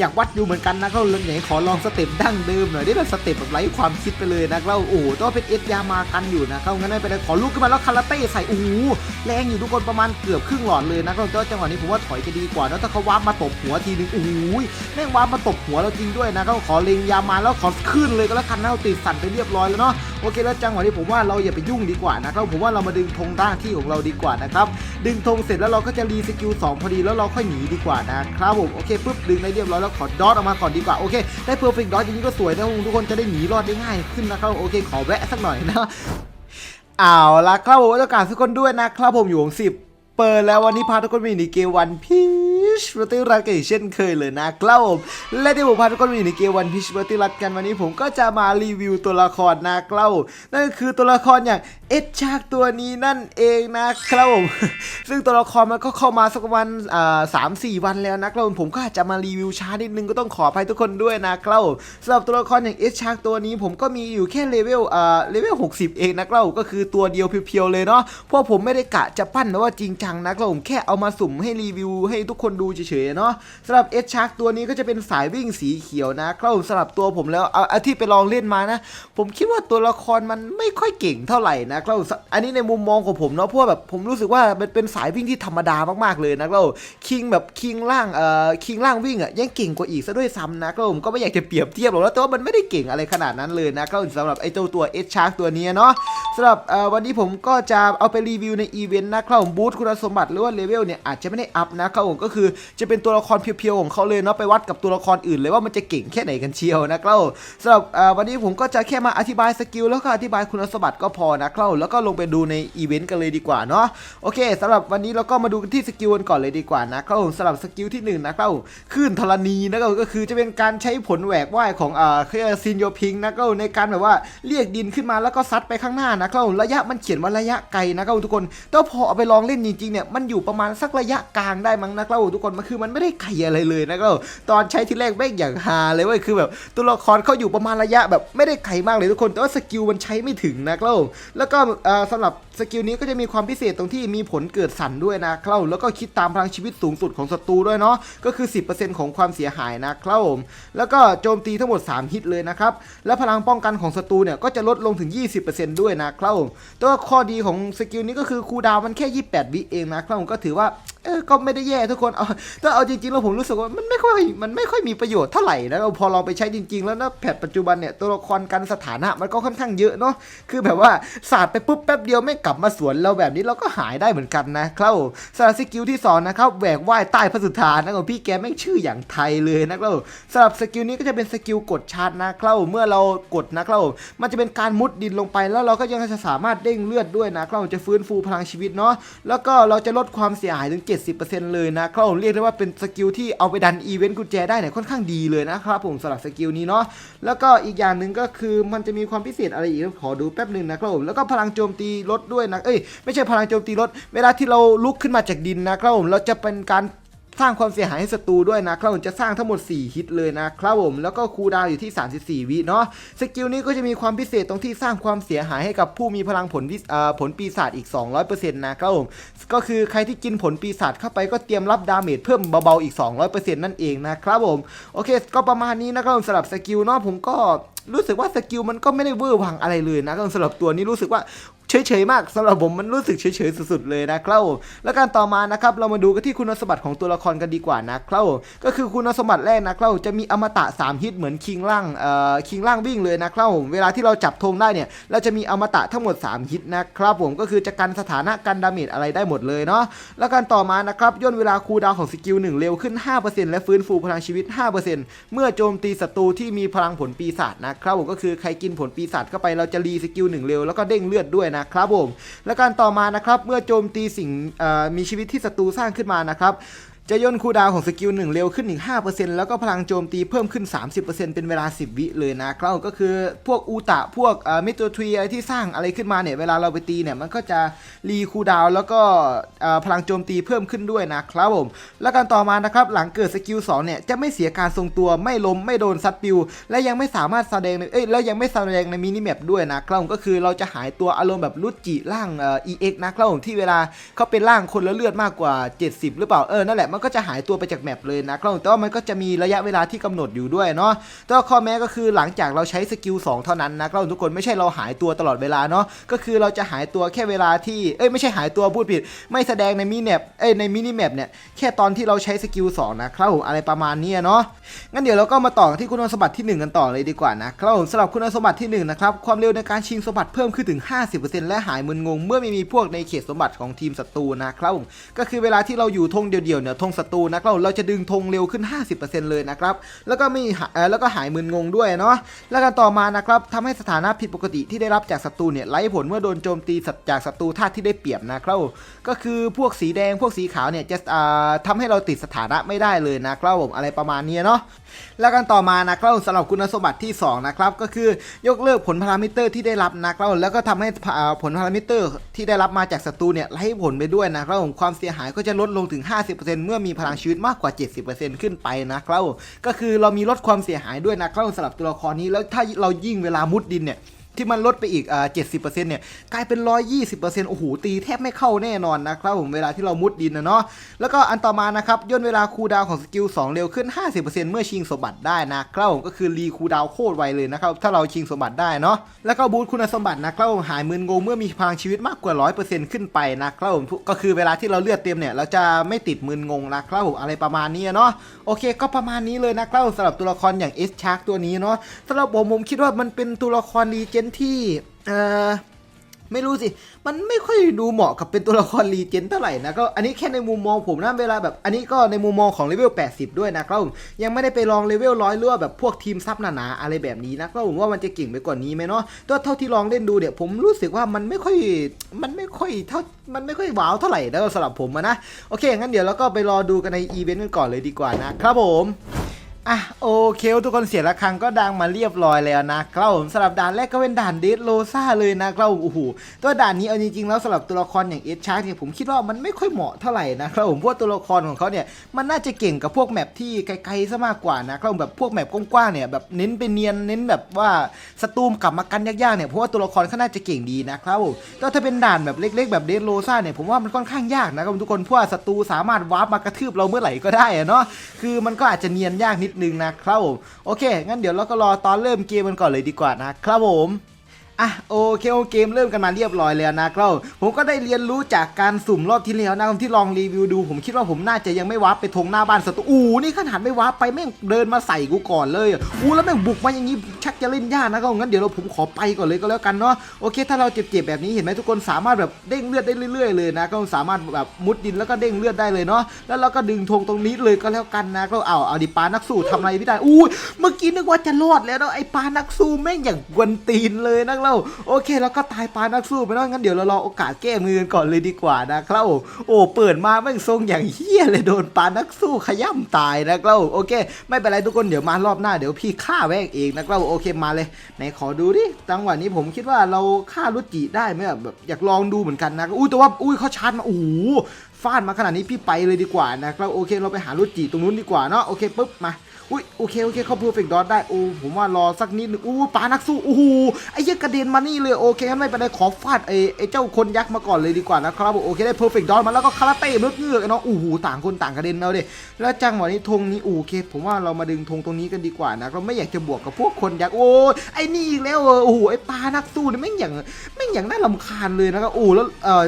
อยากวัดดูเหมือนกันนะครับเรื่องไหนขอลองสเต็ปดั้งเดิมหน่อยได้แบบสเต็ปแบบไร้ความคิดไปเลยนะครับโอ้โหต้องเป็นเอสยามากันอยู่นะครับงั้นไม่เป็นไรขอลุกขึ้นมาแล้วคาราเต้ใส่โอ้แรงอยู่ทุกคนประมาณเกือบครึ่งหลอดเลยนะครับแต่ว่าจังหวะนี้ผมว่าถอยจะดีกว่าแล้วถ้าเขาวาร์ปมาตบหัวทีนึงโอ้โหแม่งวาร์ปมาตบหัวเราจริงด้วยนะครับขอเล็งยามาแล้วขอขึ้นเลยก็แล้วกันนะเราติดสั่นไปเรียบร้อยแล้วเนาะ โอเคแล้วจังหวะนี้ผมว่าเราอย่าไปยุ่งดีกว่านะครับผมว่าเรามาดึงธงด้านที่ของเราดีกว่านะครับดึงธงเสร็จแล้วเราก็จะรีสกิล2พอดีแล้วเราค่อยหนีดีกว่านะครับผมโอเคปุ๊บดึงได้เรียบร้อยแล้วขอดอทออกมาก่อนดีกว่าโอเคได้เพอร์เฟกต์ดอทอย่างนี้ก็สวยนะทุกคนจะได้หนีรอดได้ง่ายขึ้นนะครับโอเค ขอแวะสักหน่อยนะเอาละครับผมต้องการทุกคนด้วยนะครับผมอยู่ของสิบเปิดแล้ววันนี้พาทุกคนมาอยู่ในเกมวันพี ชปฏิรัตกันอีกเช่นเคยเลยนะครับผมและที่ผมพาทุกคนมาอยู่ในเกมวันพีชปฏิรัตกันวันนี้ผมก็จะมารีวิวตัวละครนะครับนั่นก็คือตัวละครอย่างเอ็ดชากตัวนี้นั่นเองนะครับผมซึ่งตัวละครมันก็เข้ามาสักประมาณอ่าสามสี่วันแล้วนะครับผมผมก็อาจจะมารีวิวช้านิดนึงก็ต้องขออภัยทุกคนด้วยนะครับผมสำหรับตัวละครอย่างเอ็ดชากตัวนี้ผมก็มีอยู่แค่เลเวลอ่าเลเวล60เองนะครับก็คือตัวเดียวเพียวๆเลยเนาะเพราะผมไม่ได้กะจะปั้นนะว่าจริงจังนะครับผมแค่เอามาสุ่มให้รีวิวให้ทุกคนดูเฉยๆเนาะสำหรับเอ็ดชากตัวนี้ก็จะเป็นสายวิ่งสีเขียวนะครับผมสำหรับตัวผมแล้วเอาที่ไปลองเล่นมานะ ผมคิดว่าตัวละครมันไม่ค่อยเก่งเท่าไหร่นะครับอันนี้ในมุมมองของผมเนาะเพราะว่าแบบผมรู้สึกว่ามันเป็นสายวิ่งที่ธรรมดามากๆเลยนะครับคิงแบบคิงล่างเอ่อคิงล่างวิ่งอะยังเก่งกว่าอีกซะด้วยซ้ำนะครับผมก็ไม่อยากจะเปรียบเทียบหรอกนะแต่ว่ามันไม่ได้เก่งอะไรขนาดนั้นเลยนะครับสำหรับไอ้เจ้าตัวเอชชาร์กตัวนี้เนาะสำหรับวันนี้ผมก็จะเอาไปรีวิวในอีเวนต์นะครับผมบูธคุณสมบัติหรือว่าเลเวลเนี่ยอาจจะไม่ได้อัพนะครับผมก็คือจะเป็นตัวละครเพียวๆของเขาเลยเนาะไปวัดกับตัวละครอื่นเลยว่ามันจะเก่งแค่ไหนกันเชียวนะครับสำหรับวันนี้ผมก็จะแค่มาอธิบายสกิลแล้วก็อธิบายคุณสมบัติก็พอนะครับแล้วก็ลงไปดูในอีเวนต์กันเลยดีกว่าเนาะโอเคสำหรับวันนี้เราก็มาดูกันที่สกิลกันก่อนเลยดีกว่านะครับสำหรับสกิลที่หนึ่งนะครับคลื่นธรณีนะครับก็คือจะเป็นการใช้ผลแหวกว่ายของอ่าเคยซินโยพิงนะครับในการแบบว่าเรียกดินขึ้นมาแล้วก็ซัดไปข้างหน้านะครับระยะมันเขียนว่าระยะไกลนะครับทุกคนแต่พอเอาไปลองเล่นจริงๆเนี่ยมันอยู่ประมาณสักระยะกลางได้มั้งนะครับทุกคนมันคือมันไม่ได้ไกลอะไรเลยนะก็ตอนใช้ทีแรกแม่งอย่างฮาเลยเว้ยคือแบบตัวละครเขาอยู่ประมาณระยะแบบไม่ได้ไกลมากเลยทุกคนแต่ว่าสกิลมันใช้ไม่ถึงนะก็แล้วก็สำหรับ สกิลนี้ก็จะมีความพิเศษตรงที่มีผลเกิดสั่นด้วยนะครับแล้วก็คิดตามพลังชีวิตสูงสุดของศัตรูด้วยเนาะก็คือ 10%ของความเสียหายนะครับผมแล้วก็โจมตีทั้งหมด 3 ฮิตเลยนะครับแล้วพลังป้องกันของศัตรูเนี่ยก็จะลดลงถึง 20%ด้วยนะครับผมแต่ว่าข้อดีของสกิลนี้ก็คือคูดาวมันแค่ 28 วิเองนะครับผมก็ถือว่าเออก็ไม่ได้แย่ทุกคนเอาถ้าเอาจริงๆแล้วผมรู้สึกว่ามันไม่ค่อยมันไม่ค่อยมีประโยชน์เท่าไหร่นะพอลองไปใช้จริง ๆ แล้วนะแพทปัจจุบันเนี่ยตัวละครกันสถานะมันก็ค่อนข้างเยอะเนาะคือแบบว่าสาดไปปุ๊บแป๊บเดียวไม่กลับมาสวนเราแบบนี้เราก็หายได้เหมือนกันนะครับสำหรับสกิลที่สองนะครับแหวกว่ายใต้พระสุธานะครับพี่แกแม่งชื่ออย่างไทยเลยนะครับสำหรับสกิลนี้ก็จะเป็นสกิลกดชาร์จนะครับเมื่อเรากดนะครับมันจะเป็นการมุดดินลงไป แล้วเราก็ยังจะสามารถเด้งเลือดด้วยนะครับจะฟื้นฟูพลังชีวิตเนาะแล้วก็เราจะลดความเสียหายถึง 70%เลยนะครับเรียกได้ว่าเป็นสกิลที่เอาไปดันอีเวนต์กุญแจได้เนี่ยค่อนข้างดีเลยนะครับผมสำหรับสกิลนี้เนาะแล้วก็อีกอย่างหนึ่งก็คือมันจะมีความพิเศษอะไรอีกขอดูแป๊บหนึ่งนะครับแล้วก็พลังโจมตีลดด้วยนะ เอ้ยไม่ใช่พลังโจมตีลด เวลาที่เราลุกขึ้นมาจากดินนะครับผมเราจะเป็นการสร้างความเสียหายให้ศัตรูด้วยนะครับผมจะสร้างทั้งหมด 4 ฮิตเลยนะครับผมแล้วก็คูดาวอยู่ที่ 34 วิเนาะสกิลนี้ก็จะมีความพิเศษตรงที่สร้างความเสียหายให้กับผู้มีพลังผลวิเอ่อผลปีศาจอีก 200%นะครับผมก็คือใครที่กินผลปีศาจเข้าไปก็เตรียมรับดาเมจเพิ่มเบาๆอีก 200%นั่นเองนะครับผมโอเค ก็ประมาณนี้นะครับผมสำหรับสกิลเนาะผมก็รู้สึกว่าสกิลมันก็ไม่ได้เวอร์วังอะไรเลยนะสำหรับตัวนี้รู้สึกว่า เฉยๆมากสำหรับผมมันรู้สึกเฉยๆสุดๆเลยนะครับผมแล้วการต่อมานะครับเรามาดูกันที่คุณสมบัติของตัวละครกันดีกว่านะครับผมก็คือคุณสมบัติแรกนะครับจะมีอมตะ 3 ฮิตเหมือนคิงล่างเอ่อคิงล่างวิ่งเลยนะครับผมเวลาที่เราจับธงได้เนี่ยเราจะมีอมตะทั้งหมด 3 ฮิตนะครับผมก็คือจะกันสถานะกันดาเมจอะไรได้หมดเลยเนาะแล้วการต่อมานะครับย่นเวลาคูลดาวของสกิล1เร็วขึ้น 5%และฟื้นฟูพลังชีวิต 5%เมื่อโจมตีศัตรูที่มีพลังผลปีศาจนะครับผมก็คือใครกินผลปีศาจเข้าไปเราจะรีสกิล1เร็วแล้วก็เด้งเลือดด้วยนะครับผมและการต่อมานะครับเมื่อโจมตีสิ่งมีชีวิตที่ศัตรูสร้างขึ้นมานะครับ จะย่นคูดาวของสกิล1เร็วขึ้นอีก 5%แล้วก็พลังโจมตีเพิ่มขึ้น 30%เป็นเวลา 10 วิเลยนะครับก็คือพวกอูตะพวกมิโตทรีอะไรที่สร้างอะไรขึ้นมาเนี่ยเวลาเราไปตีเนี่ยมันก็จะรีคูดาวแล้วก็พลังโจมตีเพิ่มขึ้นด้วยนะครับผมและการต่อมานะครับหลังเกิดสกิล2เนี่ยจะไม่เสียการทรงตัวไม่ล้มไม่โดนซัดปิว และยังไม่สามารถแสดงเอ้ยแล้วยังไม่แสดงในมินิแมปด้วยนะครับผมก็คือเราจะหายตัวอารมณ์แบบรุจิร่างเอ่อ EX นะครับผมที่เวลาเขาเป็นร่างคนละเลือดมากกว่า 70 หรือเปล่าเออนั่นแหละมันมันก็จะหายตัวไปจากแมปเลยนะครับแต่ว่ามันก็จะมีระยะเวลาที่กำหนดอยู่ด้วยเนาะแต่ว่าข้อแม้ก็คือหลังจากเราใช้สกิล2เท่านั้นนะครับทุกคนไม่ใช่เราหายตัวตลอดเวลาเนาะก็คือเราจะหายตัวแค่เวลาที่เอ้ยไม่ใช่หายตัวพูดผิด ไม่แสดงในมินิแมปเอ้ยในมินิแมปเนี่ยแค่ตอนที่เราใช้สกิล2นะครับผมอะไรประมาณนี้เนาะงั้นเดี๋ยวเราก็มาต่อที่คุณสมบัติที่ 1 กันต่อเลยดีกว่านะครับผมสำหรับคุณสมบัติที่1นะครับความเร็วในการชิงสมบัติเพิ่มขึ้นถึง 50%และหายมึนงง เมื่อไม่มีพวกในเขตสมบัติของทีมศัตรูนะครับผมก็คือเวลาที่เราอยู่ธงเดียวๆเนี่ยธงศัตรูนะครับเราจะดึงธงเร็วขึ้น 50%เลยนะครับแล้วก็ไม่แล้วก็หายมึนงงด้วยเนาะแล้วกันต่อมานะครับทำให้สถานะผิดปกติที่ได้รับจากศัตรูเนี่ยไร้ผลเมื่อโดนโจมตีจากศัตรูธาตุที่ได้เปรียบนะครับก็คือพวกสีแดงพวกสีขาวเนี่ยจะอ่าทำให้เราติดสถานะไม่ได้เลยนะครับผมอะไรประมาณนี้เนาะแล้วกันต่อมานะครับสำหรับคุณสมบัติที่ 2 นะครับก็คือยกเลิกผลพารามิเตอร์ที่ได้รับนะครับแล้วก็ทำให้ผลพารามิเตอร์ที่ได้รับมาจากศัตรูเนี่ยไร้ผลไปด้วยนะครับผมความเสียหายก็จะลดลงถึง 50%เมื่อมีพลังชีวิตมากกว่า 70%ขึ้นไปนะครับก็คือเรามีลดความเสียหายด้วยนะครับสำหรับตัวละครนี้แล้วถ้าเรายิ่งเวลามุดดินเนี่ย ที่มันลดไปอีกอ่า70%เนี่ยกลายเป็น120%โอ้โหตีแทบไม่เข้าแน่นอนนะครับผมเวลาที่เรามุดดินนะเนาะแล้วก็อันต่อมานะครับย่นเวลาคูลดาวของสกิล2เร็วขึ้น50%เมื่อชิงสมบัติได้นะครับผมก็คือรีคูลดาวโคตรไวเลยนะครับถ้าเราชิงสมบัติได้เนาะแล้วก็บูทคุณสมบัตินะครับผมหายมึนงงเมื่อมีพลังชีวิตมากกว่า100%ขึ้นไปนะครับผมก็คือเวลาที่เราเลือดเต็มเนี่ยเราจะไม่ติดมึนงงนะครับผมอะไรประมาณนี้เนาะโอเค ก็ประมาณนี้เลยนะครับสำหรับตัวละครอย่างเอสชาร์กตัวนี้เนาะสำหรับผมผมคิดว่ามันเป็นตัวละครรีเจนที่เออไม่รู้สิ มันไม่ค่อยดูเหมาะกับเป็นตัวละครรีเจนเท่าไหร่นะก็อันนี้แค่ในมุมมองผมนะเวลาแบบ อันนี้ก็ในมุมมองของเลเวล 80 ด้วยนะครับผมยังไม่ได้ไปลองเลเวลร้อยเรือว่าแบบพวกทีมซับหนาๆอะไรแบบนี้นะก็ผมว่ามันจะเก่งไปกว่านี้ไหมเนาะตัวเท่าที่ลองเล่นดูเนี่ยผมรู้สึกว่ามันไม่ค่อยมันไม่ค่อยเท่ามันไม่ค่อยว้าวเท่าไหร่นะสำหรับผมนะโอเคงั้นเดี๋ยวเราก็ไปรอดูกันในอีเวนต์กันก่อนเลยดีกว่านะครับผม อะโอเคทุกคนเสียงระฆังก็ดังมาเรียบร้อยแล้วนะครับผมสำหรับด่านแรกก็เป็นด่านเดดโลซ่าเลยนะครับผมโอ้โหตัวด่านนี้เอาจริงๆแล้วสำหรับตัวละครอย่างเอชชาร์เนี่ยผมคิดว่ามันไม่ค่อยเหมาะเท่าไหร่นะครับผมพว่าตัวละครของเขาเนี่ยมันน่าจะเก่งกับพวกแมปที่ไกลๆซะมากกว่านะครับผมแบบพวกแมปกว้างๆเนี่ยแบบเน้นไปเนียนเน้นแบบว่าสตูมกลับมากันยากๆเนี่ยเพราะว่าตัวละครเขาน่าจะเก่งดีนะครับผมแต่ถ้าเป็นด่านแบบเล็ก ๆ แบบเดดโลซ่าเนี่ยผมว่ามันค่อนข้างยากนะครับทุกคนเพราะว่าศัตรูสามารถวาร์ปมากระทืบเราเมื่อไหร่ก็ได้อะเนาะคือมันก็อาจจะเนียนยากนิดนึงนะครับผมโอเค งั้นเดี๋ยวเราก็รอตอนเริ่มเกมกันก่อนเลยดีกว่านะครับผม อะโอเคโอเกมเริ่มกันมาเรียบร้อยแล้วนะครับผมก็ได้เรียนรู้จากการสุ่มรอบที่แล้วนะที่ลองรีวิวดู ผมคิดว่าผมน่าจะยังไม่วาร์ปไปทงหน้าบ้านศัตรูอู้นี่ขนาดไม่วาร์ปไปแม่งเดินมาใส่กูก่อนเลยอู้แล้วแม่งบุกมาอย่างนี้ชักจะเล่นยากนะครับงั้นเดี๋ยวเราผมขอไปก่อนเลยก็แล้วกันเนาะโอเค ถ้าเราเจ็บๆแบบนี้เห็นไหมทุกคนสามารถแบบเด้งเลือดได้เรื่อย ๆ เลยนะก็สามารถแบบมุดดินแล้วก็เด้งเลือดได้เลยเนาะแล้วเราก็ดึงธงตรงนี้เลยก็แล้วกันนะก็เอาเอาดิปานักสู้ทำอะไรไม่ได้อู้เมื่อกี้นึกว่าจะรอดแล้วเนาะไอ้ปานักสู้แม่งอย่างกวนตีนเลยนะเราโอเคเราก็ตายปานักสู้ไปแล้วงั้นเดี๋ยวเรารอโอกาสแก้มือกันก่อนเลยดีกว่านะครับโอ้เปิดมาแม่งทรงอย่างเฮี้ยเลยโดนปานักสู้ขย่ำตายนะครับโอเค ไม่เป็นไรทุกคนเดี๋ยวมารอบหน้าเดี๋ยวพี่ฆ่าแม่งเองนะครับโอเคมาเลยไหนขอดูดิจังหวะนี้ผมคิดว่าเราฆ่ารุจิได้ไหมแบบอยากลองดูเหมือนกันนะอุ้ยแต่ว่าอุ้ยเขาชาร์จมาโอ้ฟาดมาขนาดนี้พี่ไปเลยดีกว่านะครับโอเค เราไปหารุจิตรงนู้นดีกว่าเนาะโอเคปุ๊บมา อุ้ยโอเคโอเคเขาเพอร์เฟกต์ดอทได้โอ้ผมว่ารอสักนิดนึงอู้ปานักสู้โอ้โหไอ้เหี้ยกระเด็นมานี่เลยโอเคไม่เป็นไรขอฟาดไอ้ไอ้เจ้าคนยักษ์มาก่อนเลยดีกว่านะครับผมโอเคได้เพอร์เฟกต์ดอทมาแล้วก็คาราเต้เลือกเงือกไอ้น้องโอ้โหต่างคนต่างกระเด็นเอาดิแล้วจังหวะนี้ธงนี้โอเค ผมว่าเรามาดึงธงตรงนี้กันดีกว่านะเราไม่อยากจะบวกกับพวกคนยักษ์โอ้ไอ้นี่อีกแล้วเออโอ้โหไอ้ปานักสู้เนี่ยแม่งอย่างแม่งอย่างน่ารำคาญเลยนะครับโอ้แล้วเออ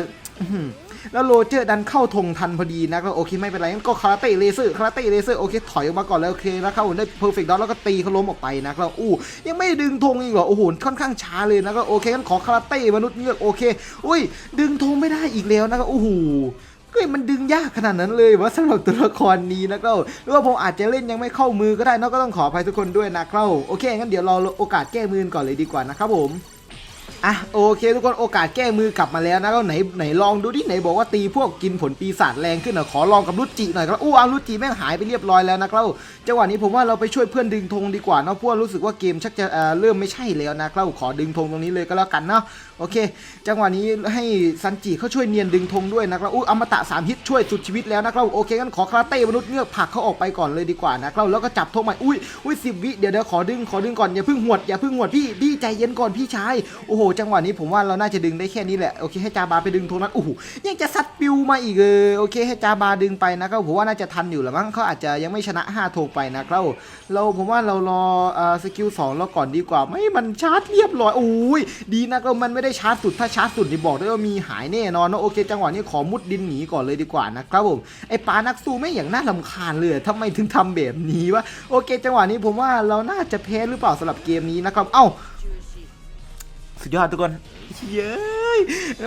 แล้วโรเจอร์ดันเข้าธงทันพอดีนะก็โอเคไม่เป็นไรงั้นก็คาราเต้เลเซอร์คาราเต้เลเซอร์โอเคถอยออกมาก่อนแล้วโอเคแล้วเข้าได้เพอร์เฟกต์ดอทแล้วก็ตีเขาล้มออกไปนะแล้วอู้ยังไม่ดึงธงอีกเหรอโอ้โหค่อนข้างช้าเลยนะก็โอเคงั้นขอคาราเต้มนุษย์เงือกโอเคอุ้ย ดึงธงไม่ได้อีกแล้วนะครับโอ้โหเฮ้ยมันดึงยากขนาดนั้นเลยว่าสำหรับตัวละครนี้นะครับหรือว่าผมอาจจะเล่นยังไม่เข้ามือก็ได้นอะก็ต้องขออภัยทุกคนด้วยนะครับโอเคงั้นเดี๋ยวราโอกาสแก้มือก่อนเลยดีกว่านะครับผม อะโอเค ทุกคนโอกาสแก้มือกลับมาแล้วนะก็ไหนไหนลองดูดิไหนบอกว่าตีพวกกินผลปีศาจแรงขึ้นนะขอลองกับรุจิหน่อยครับอู้เอารุจิแม่งหายไปเรียบร้อยแล้วนะครับจังหวะนี้ผมว่าเราไปช่วยเพื่อนดึงธงดีกว่าเนาะพวกรู้สึกว่าเกมชักจะเอ่อเริ่มไม่ใช่แล้วนะครับขอดึงธงตรงนี้เลยก็แล้วกันเนาะ โอเค จังหวะนี้ให้ซันจิเขาช่วยเนียนดึงธงด้วยนะครับอู้อมตะสามฮิตช่วยสุดชีวิตแล้วนะครับโอเคงั้นขอคาราเต้มนุษย์เงือกผักเขาออกไปก่อนเลยดีกว่านะครับแล้วก็จับธงใหม่อุ้ยอุ้ยสิบวิเดี๋ยวเดี๋ยวขอดึงขอดึงก่อนอย่าเพิ่งหวดอย่าเพิ่งหวดพี่พี่ใจเย็นก่อนพี่ชายโอ้โห จังหวะนี้ผมว่าเราน่าจะดึงได้แค่นี้แหละโอเคให้จาบาไปดึงธงนั้นโอ้โหยังจะซัดปิวมาอีกเออโอเคให้จาบาดึงไปนะครับผมว่าน่าจะทันอยู่ละมั้งเขาอาจจะยังไม่ชนะ5ธงไปนะครับเราผมว่าเรารอสกิลสองเราก่อนดีกว่าไม่มันชาร์จเรียบร้อยโอ้ยดีนะก็มันไม่ได้ชาร์จสุดถ้าชาร์จสุดนี่บอกได้ว่ามีหายแน่นอนเนะโอเค จังหวะนี้ขอมุดดินหนีก่อนเลยดีกว่านะครับผมไอปลานักสู้ไม่อย่างน่าลำคาญเลยทำไมถึงทำแบบนี้วะโอเค จังหวะนี้ผมว่าเราน่าจะแพ้หรือเปล่าสำหรับเกมนี้นะครับเอ้า สุดยอดทุกคนเย้ย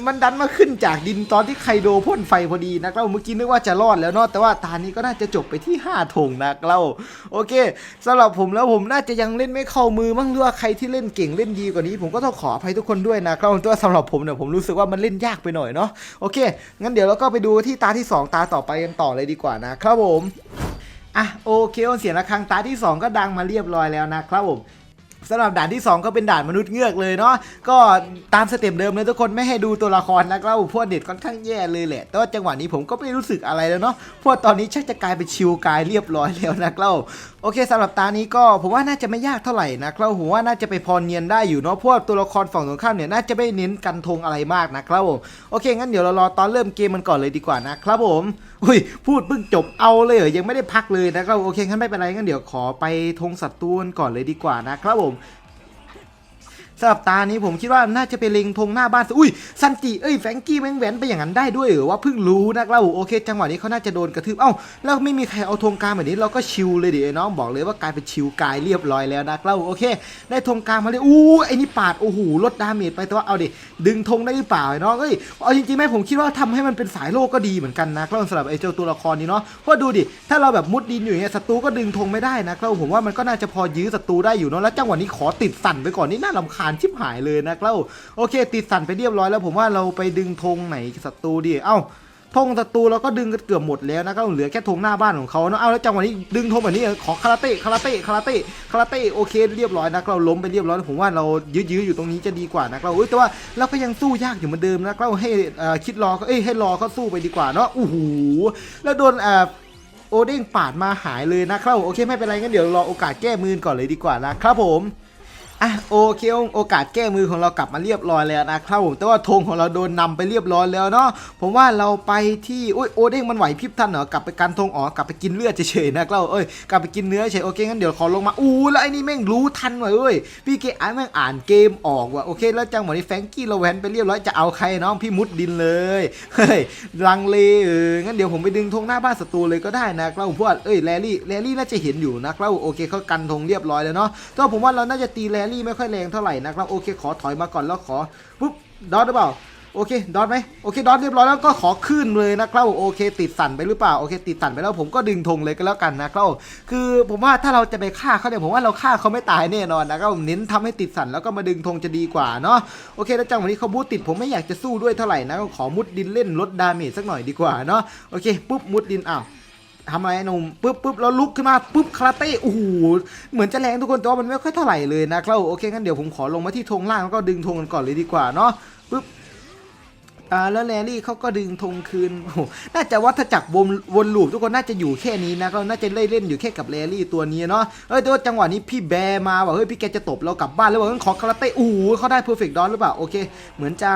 มันดันมาขึ้นจากดินตอนที่ไคโดพ่นไฟพอดีนะเราเมื่อกี้นึกว่าจะรอดแล้วเนาะแต่ว่าตานี้ก็น่าจะจบไปที่5ธงนะเราโอเคสำหรับผมแล้วผมน่าจะยังเล่นไม่เข้ามือมั้งหรือว่าใครที่เล่นเก่งเล่นดีกว่านี้ ผมก็ต้องขออภัยทุกคนด้วยนะครับแต่ว่าสำหรับผมเนี่ยผมรู้สึกว่ามันเล่นยากไปหน่อยเนาะโอเค งั้นเดี๋ยวเราก็ไปดูที่ตาที่ 2 ตาต่อไปกันต่อเลยดีกว่านะครับผมอะโอเคเสียงระฆังตาที่ 2 ก็ดังมาเรียบร้อยแล้วนะครับผม สำหรับด่านที่ 2 ก็เป็นด่านมนุษย์เงือกเลยเนาะก็ตามสเต็ปเดิมเลยทุกคนไม่ให้ดูตัวละครนะครับพวกเด็ดค่อนข้างแย่เลยแหละ แต่ว่าจังหวะนี้ผมก็ไม่รู้สึกอะไรแล้วเนาะพราะตอนนี้ชักจะกลายเป็นชิวกายเรียบร้อยแล้วนะครับโอเคสำหรับตานี้ก็ผมว่าน่าจะไม่ยากเท่าไหร่นะครับผมว่าน่าจะไปพรเนียนได้อยู่เนาะพวกตัวละครฝั่งตรงข้ามเนี่ยน่าจะไม่เน้นกันธงอะไรมากนะครับผมโอเคงั้นเดี๋ยวเรารอตอนเริ่มเกมมันก่อนเลยดีกว่านะครับผม อุ้ยพูดเพิ่งจบเอาเลยเหรอยังไม่ได้พักเลยนะก็โอเคงั้นไม่เป็นไรงั้นเดี๋ยวขอไปธงสัตรูกันก่อนเลยดีกว่านะครับผม สำหรับตานี้ผมคิดว่าน่าจะไปเล็งธงหน้าบ้านอุ้ยซันจิเอ้ยแฟงกี้แม่งแหวนไปอย่างนั้นได้ด้วยเหรอว่าเพิ่งรู้นะเราโอเค จังหวะนี้เขาน่าจะโดนกระทืบเอ้าแล้วไม่มีใครเอาธงกลางแบบนี้เราก็ชิลเลยดิไอ้น้องบอกเลยว่ากลายเป็นชิลกายเรียบร้อยแล้วนะเราโอเค ได้ธงกลางมาเลยอู้ไอ้นี่ปาดโอ้โหลดดาเมจไปแต่ว่าเอาดิดึงธงได้หรือเปล่าไอ้น้องเอ้ยเอาจริงๆแม่ผมคิดว่าทำให้มันเป็นสายโลกก็ดีเหมือนกันนะเราสำหรับไอ้เจ้าตัวละครนี้เนาะเพราะดูดิถ้าเราแบบมุดดินอยู่อย่างเงี้ยศัตรูก็ดึงธงไม่ได้นะเราผมว่ามันก็น่าจะพอยื้อศัตรูได้อยู่เนาะแล้วจังหวะนี้ขอติดสั่นไปก่อนนี่น่ารำคาญชิบหายเลยนะครับโอเค ติดสั่นไปเรียบร้อยแล้วผมว่าเราไปดึงธงไหนศัตรูดิเอ้าธงศัตรูเราก็ดึงกันเกือบหมดแล้วนะครับเหลือแค่ธงหน้าบ้านของเขาเนาะเอาแล้วจังหวะนี้ดึงธงแบบนี้ขอคาราเต้คาราเต้คาราเต้คาราเต้โอเคเรียบร้อยนะเราล้มไปเรียบร้อยผมว่าเรายื้อๆอยู่ตรงนี้จะดีกว่านะครับเอ้แต่ว่าเราก็ยังสู้ยากอยู่เหมือนเดิมนะเราให้คิดรอเขาเอ้ยให้รอเขาสู้ไปดีกว่าเนาะโอ้โหแล้วโดนอ่าโอเด้งปาดมาหายเลยนะครับโอเคไม่เป็นไรงั้นเดี๋ยวรอโอกาสแก้มือก่อนเลยดีกว่านะครับผม อะโอเคโอกาสแก้มือของเรากลับมาเรียบร้อยแล้วนะครับผมแต่ว่าธงของเราโดนนำไปเรียบร้อยแล้วเนาะผมว่าเราไปที่อุ้ยโอเด้งมันไหวพริบทันเหรอกลับไปกันธงอ๋อกลับไปกินเลือดเฉยๆนะเราเอ้ยกลับไปกินเนื้อเฉยโอเคงั้นเดี๋ยวขอลงมาอู้แล้วไอ้นี่แม่งรู้ทันว่ะเอ้ยพี่เกอาแม่งอ่านเกมออกว่ะโอเค แล้วจังหวะนี้แฟรงกี้เราแวนไปเรียบร้อยจะเอาใครน้องพี่มุดดินเลยเฮ้ยลังเลเอองั้นเดี๋ยวผมไปดึงธงหน้าบ้านศัตรูเลยก็ได้นะเราพวกเอ้ยแรลลี่แรลลี่น่าจะเห็นอยู่นะเราโอเคเขากันธงเรียบร้อยแล้วเนาะแต่ผมว่าเราน่าจะตีแรลลี่ไม่ค่อยแรงเท่าไหร่นะครับโอเคขอถอยมาก่อนแล้วขอปุ๊บดอทหรือเปล่าโอเคดอทไหมโอเคดอทเรียบร้อยแล้วก็ขอขึ้นเลยนะครับโอเค ติดสั่นไปหรือเปล่าโอเค ติดสั่นไปแล้วผมก็ดึงธงเลยก็แล้วกันนะครับคือผมว่าถ้าเราจะไปฆ่าเขาเนี่ยผมว่าเราฆ่าเขาไม่ตายแน่นอนนะครับผมเน้นทำให้ติดสั่นแล้วก็มาดึงธงจะดีกว่าเนาะโอเคแล้วจังหวะนี้เขาบูตติดผมไม่อยากจะสู้ด้วยเท่าไหร่นะก็ขอมุดดินเล่นลดดาเมจสักหน่อยดีกว่าเนาะโอเคปุ๊บมุดดินอ้าว ทำอะไรหนุ่มปุ๊บปุ๊บแล้วลุกขึ้นมาปุ๊บคาราเต้โอ้โหเหมือนจะแรงทุกคนแต่ว่ามันไม่ค่อยเท่าไหร่เลยนะครับโอเคงั้นเดี๋ยวผมขอลงมาที่ธงล่างแล้วก็ดึงธงกันก่อนเลยดีกว่าเนาะปุ๊บ อ่าแล้วแรลลี่เขาก็ดึงธงคืนโอ้โหน่าจะวัฏจักรวนวนลูปทุกคนน่าจะอยู่แค่นี้นะก็น่าจะเล่นเล่นอยู่แค่กับแรลลี่ตัวนี้เนาะเอ้ยแต่ว่าจังหวะนี้พี่แบร์มาว่ะเฮ้ยพี่แกจะตบเรากลับบ้านแล้วว่างั้นขอคาราเต้โอ้เขาได้เพอร์เฟกต์ดอนหรือเปล่าโอเค เหมือนจะ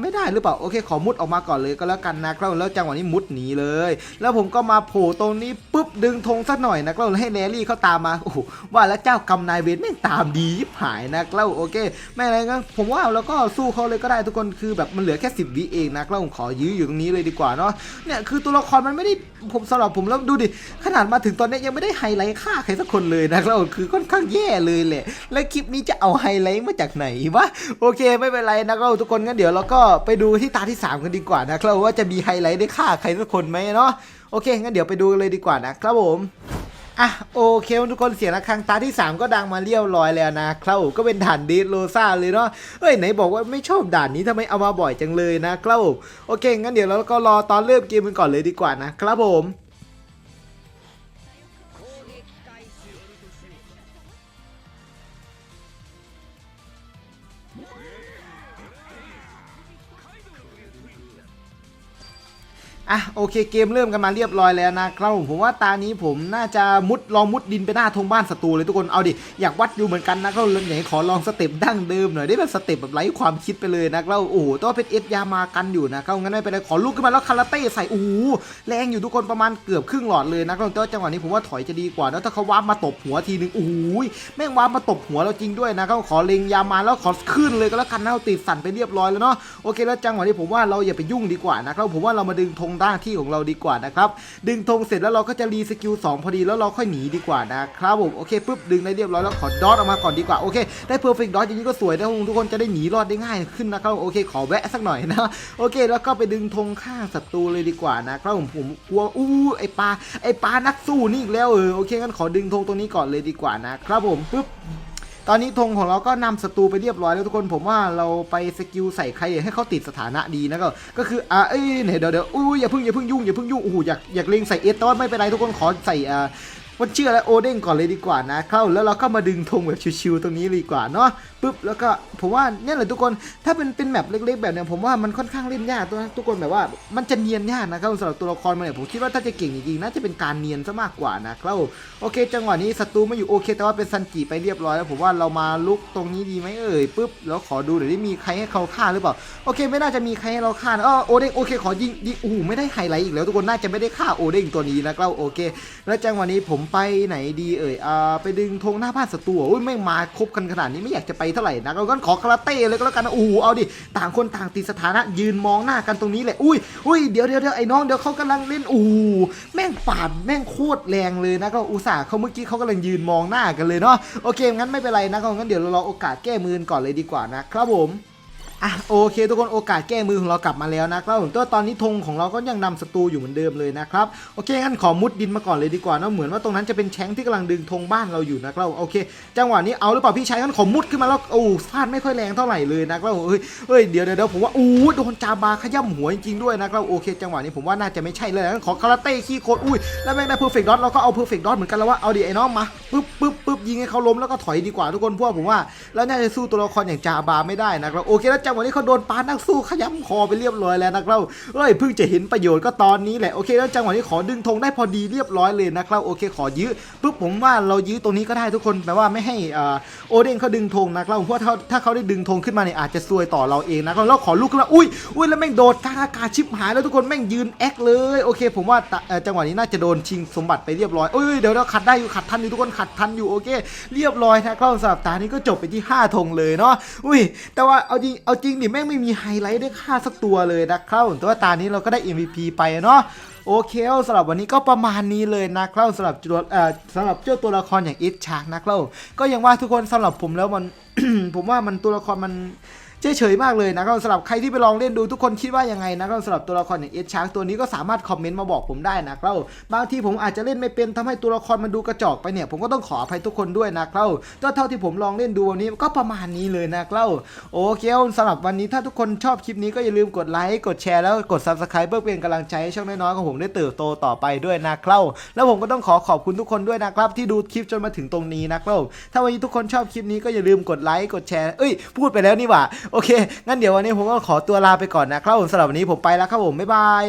ไม่ได้หรือเปล่าโอเค ขอมุดออกมาก่อนเลยก็แล้วกันนะครับแล้วจังหวะนี้มุดหนีเลย แล้วผมก็มาโผล่ตรงนี้ปุ๊บดึงธงสักหน่อยนะครับแล้วให้แรลลี่เขาตามมาโอ้โหว่าแล้วเจ้ากำนายเวรแม่งตามดีหายนะครับโอเค ไม่อะไรงั้นผมว่าเราก็สู้เขาเลยก็ได้ทุกคนคือแบบมันเหลือแค่ 10 วิเองนะครับผมขอยื้ออยู่ตรงนี้เลยดีกว่าเนาะเนี่ยคือตัวละครมันไม่ได้ผมสำหรับผมแล้วดูดิขนาดมาถึงตอนนี้ยังไม่ได้ไฮไลท์ฆ่าใครสักคนเลยนะครับคือค่อนข้างแย่เลยแหละ และคลิปนี้จะเอาไฮไลท์มาจากไหนวะโอเคไม่เป็นไรนะครับทุกคนงั้นเดี๋ยวเราก็ไปดูที่ตาที่ 3 กันดีกว่านะครับว่าจะมีไฮไลท์ได้ฆ่าใครสักคนไหมเนาะโอเคงั้นเดี๋ยวไปดูกันเลยดีกว่านะครับผม อะโอเคทุกคนเสียงระฆังตาที่ 3 ก็ดังมาเรียบร้อยแล้วนะครับผมก็เป็นด่านดีโรซ่าเลยเนาะเอ้ยไหนบอกว่าไม่ชอบด่านนี้ทำไมเอามาบ่อยจังเลยนะครับผมโอเคงั้นเดี๋ยวเราก็รอตอนเริ่มเกมกันก่อนเลยดีกว่านะครับผม อะโอเคเกมเริ่มกันมาเรียบร้อยแล้วนะครับผมผมว่าตานี้ผมน่าจะมุดลองมุดดินไปหน้าธงบ้านศัตรูเลยทุกคนเอาดิอยากวัดดูเหมือนกันนะครับไหนขอลองสเต็ปดั้งเดิมหน่อยได้แบบสเต็ปแบบไร้ความคิดไปเลยนะครับโอ้โหต้องเป็นเอสยามากันอยู่นะครับงั้นไม่เป็นไรขอลุกขึ้นมาแล้วคาราเต้ใส่โอ้โหแรงอยู่ทุกคนประมาณเกือบครึ่งหลอดเลยนะครับแต่ว่าจังหวะนี้ผมว่าถอยจะดีกว่าแล้วถ้าเขาว้ามาตบหัวทีนึงโอ้โหแม่งว้ามาตบหัวเราจริงด้วยนะครับขอเล็งยามาแล้วขอขึ้นเลยก็แล้วกันนะเราติดสั่นไปเรียบร้อยแล้วเนาะโอเคแล้วจังหวะนี้ผมว่าเราอย่าไปยุ่งดีกว่านะครับผมว่าเรามาดึงธงด้าที่ของเราดีกว่านะครับ ดึงธงเสร็จแล้วเราก็จะรีสกิล2พอดีแล้วเราค่อยหนีดีกว่านะครับผมโอเคปุ๊บดึงได้เรียบร้อยแล้วขอดอทออกมาก่อนดีกว่าโอเคได้เพอร์เฟกต์ดอทอย่างนี้ก็สวยนะทุกคนจะได้หนีรอดได้ง่ายขึ้นนะครับโอเค ขอแวะสักหน่อยนะโอเค แล้วก็ไปดึงธงข้างศัตรูเลยดีกว่านะครับผมผมกลัวอู้ไอปลาไอปลานักสู้นี่อีกแล้วเออโอเคงั้นขอดึงธงตรงนี้ก่อนเลยดีกว่านะครับผมปุ๊บ ตอนนี้ธงของเราก็นำศัตรูไปเรียบร้อยแล้วทุกคนผมว่าเราไปสกิลใส่ใครให้เขาติดสถานะดีนะก็ก็คืออ่าเอ้ยเดี๋ยวเดี๋ยวอู้อย่าเพิ่งอย่าเพิ่งยุ่งอย่าเพิ่งยุ่งโอ้โหอยากอยากเล็งใส่เอสแต่ว่าไม่เป็นไรทุกคนขอใส่อ่า วันเชื่อและโอเด้งก่อนเลยดีกว่านะ เข้าแล้วเราก็มาดึงธงแบบชิวๆตรงนี้ดีกว่าเนาะปุ๊บแล้วก็ผมว่าเนี่ยแหละทุกคนถ้าเป็นเป็นแมปเล็ก ๆ แบบเนี้ยผมว่ามันค่อนข้างเล่นยากตัวทุกคนแบบว่ามันจะเนียนยากนะครับสำหรับตัวละครมันเนี่ยผมคิดว่าถ้าจะเก่งจริงๆน่าจะเป็นการเนียนซะมากกว่านะครับโอเค จังหวะนี้ศัตรูไม่อยู่โอเค แต่ว่าเป็นซันจิไปเรียบร้อยแล้วผมว่าเรามาลุกตรงนี้ดีไหมเอ่ยปุ๊บแล้วขอดูเดี๋ยวได้มีใครให้เขาฆ่าหรือเปล่าโอเค ไม่น่าจะมีใครให้เราฆ่านะอ๋อโอเด้งโอเคขอยิงยิงโอ้โหไม่ได้ไฮไลท์อีกแล้วทุกคนน่าจะไม่ได้ฆ่าโอเด้งตัวนี้นะครับโอเค แล้วจังหวะนี้ผมไปไหนดีเอ่ยอ่าไปดึงธงหน้าบ้านศัตรูอุ้ยไม่มาครบกันขนาดนี้ไม่อยากจะไปเท่าไหร่นะเราก็ขอคาราเต้เลยก็แล้วกันนะโอ้โหเอาดิต่างคนต่างติดสถานะยืนมองหน้ากันตรงนี้เลยอุ้ยอุ้ยเดี๋ยวเดี๋ยวเดี๋ยวไอ้น้องเดี๋ยวเขากำลังเล่นโอ้แม่งปาดแม่งโคตรแรงเลยนะก็อุตส่าห์เขาเมื่อกี้เขากำลังยืนมองหน้ากันเลยเนาะโอเคงั้นไม่เป็นไรนะก็งั้นเดี๋ยวเรารอโอกาสแก้มือก่อนเลยดีกว่านะครับผม อะโอเค ทุกคนโอกาสแก้มือของเรากลับมาแล้วนะครับผมตัวตอนนี้ธงของเราก็ยังนำศัตรูอยู่เหมือนเดิมเลยนะครับโอเคงั้นขอมุดดินมาก่อนเลยดีกว่าเนอะเหมือนว่าตรงนั้นจะเป็นแชงที่กำลังดึงธงบ้านเราอยู่นะครับโอเค จังหวะนี้เอาหรือเปล่าพี่ชายงั้นขอมุดขึ้นมาแล้วโอ้ฟาดไม่ค่อยแรงเท่าไหร่เลยนะครับเฮ้ยเฮ้ยเดี๋ยวเดี๋ยวเดี๋ยวผมว่าอู้โดนจาบาขย่ำหัวจริงๆด้วยนะครับโอเค จังหวะนี้ผมว่าน่าจะไม่ใช่เลยงั้นขอคาราเต้ขี้โคตรอุ้ยแล้วแม่งได้เพอร์เฟกต์ดอทเราก็เอาเพอร์เฟกต์ดอทเหมือนกันแล้วว่าเอาดิไอ้น้องมาปึ๊บปึ๊บปึ๊บยิงให้เขาล้มแล้วก็ถอยดีกว่าทุกคนพว่าผมว่าแล้วน่าจะสู้ตัวละครอย่างจาบาไม่ได้นะครับโอเคแล้วจงหวะนี้เขาโดนปานักสู้ขย้ำคอไปเรียบร้อยแล้วนะครับเอ้ยเพิ่งจะเห็นประโยชน์ก็ตอนนี้แหละโอเคแล้วจังหวะนี้ขอดึงธงได้พอดีเรียบร้อยเลยนะครับโอเคขอยื้อปุ๊บผมว่าเรายื้อตรงนี้ก็ได้ทุกคนแปลว่าไม่ให้อ่าโอเด้งเขาดึงธงนะครับเพราะถ้าถ้าเขาได้ดึงธงขึ้นมาเนี่ยอาจจะซวยต่อเราเองนะครับแล้วขอลุกขึ้นมาอุ้ยอุ้ยแล้วแม่งโดดกลางอากาศชิบหายแล้วทุกคนแม่งยืนแอคเลยโอเค ผมว่าจังหวะนี้น่าจะโดนชิงสมบัติไปเรียบร้อยเอ้ยเดี๋ยวเราขัดได้อยู่ขัดทันอยู่ทุกคนขัดทันอยู่โอเค เรียบร้อยนะครับสำหรับตานี้ก็จบไปที่ 5ธงเลยเนาะอุ้ยแต่ว่าเอาจริงเอาจริงดิแม่งไม่มีไฮไลท์ได้ค่าสักตัวเลยนะครับแต่ว่าตานี้เราก็ได้ MVP ไปเนาะโอเคสำหรับวันนี้ก็ประมาณนี้เลยนะครับสำหรับตัวเอ่อสำหรับเจ้าตัวละครอย่างอิชชากนะครับก็ยังว่าทุกคนสำหรับผมแล้วมันผมว่ามันตัวละครมัน เฉยๆมากเลยนะครับสำหรับใครที่ไปลองเล่นดูทุกคนคิดว่ายังไงนะครับสำหรับตัวละครอย่างเอชชาร์กตัวนี้ก็สามารถคอมเมนต์มาบอกผมได้นะครับบางทีผมอาจจะเล่นไม่เป็นทำให้ตัวละครมันดูกระจอกไปเนี่ยผมก็ต้องขออภัยทุกคนด้วยนะครับก็เท่าที่ผมลองเล่นดูวันนี้ก็ประมาณนี้เลยนะครับโอเคสำหรับวันนี้ถ้าทุกคนชอบคลิปนี้ก็อย่าลืมกดไลค์กดแชร์แล้วกด subscribe เพื่อเป็นกำลังใจให้ช่องน้อยๆของผมได้เติบโตต่อไปด้วยนะครับแล้วผมก็ต้องขอขอบคุณทุกคนด้วยนะครับที่ดูคลิปจนมาถึงตรงนี้นะครับถ้าวันนี้ทุกคนชอบคลิปนี้ก็อย่าลืมกดไลค์กดแชร์เอ้ยพูดไปแล้วนี่หว่าโอเค งั้นเดี๋ยววันนี้ผมก็ขอตัวลาไปก่อนนะครับผมสำหรับวันนี้ผมไปแล้วครับผมบ๊ายบาย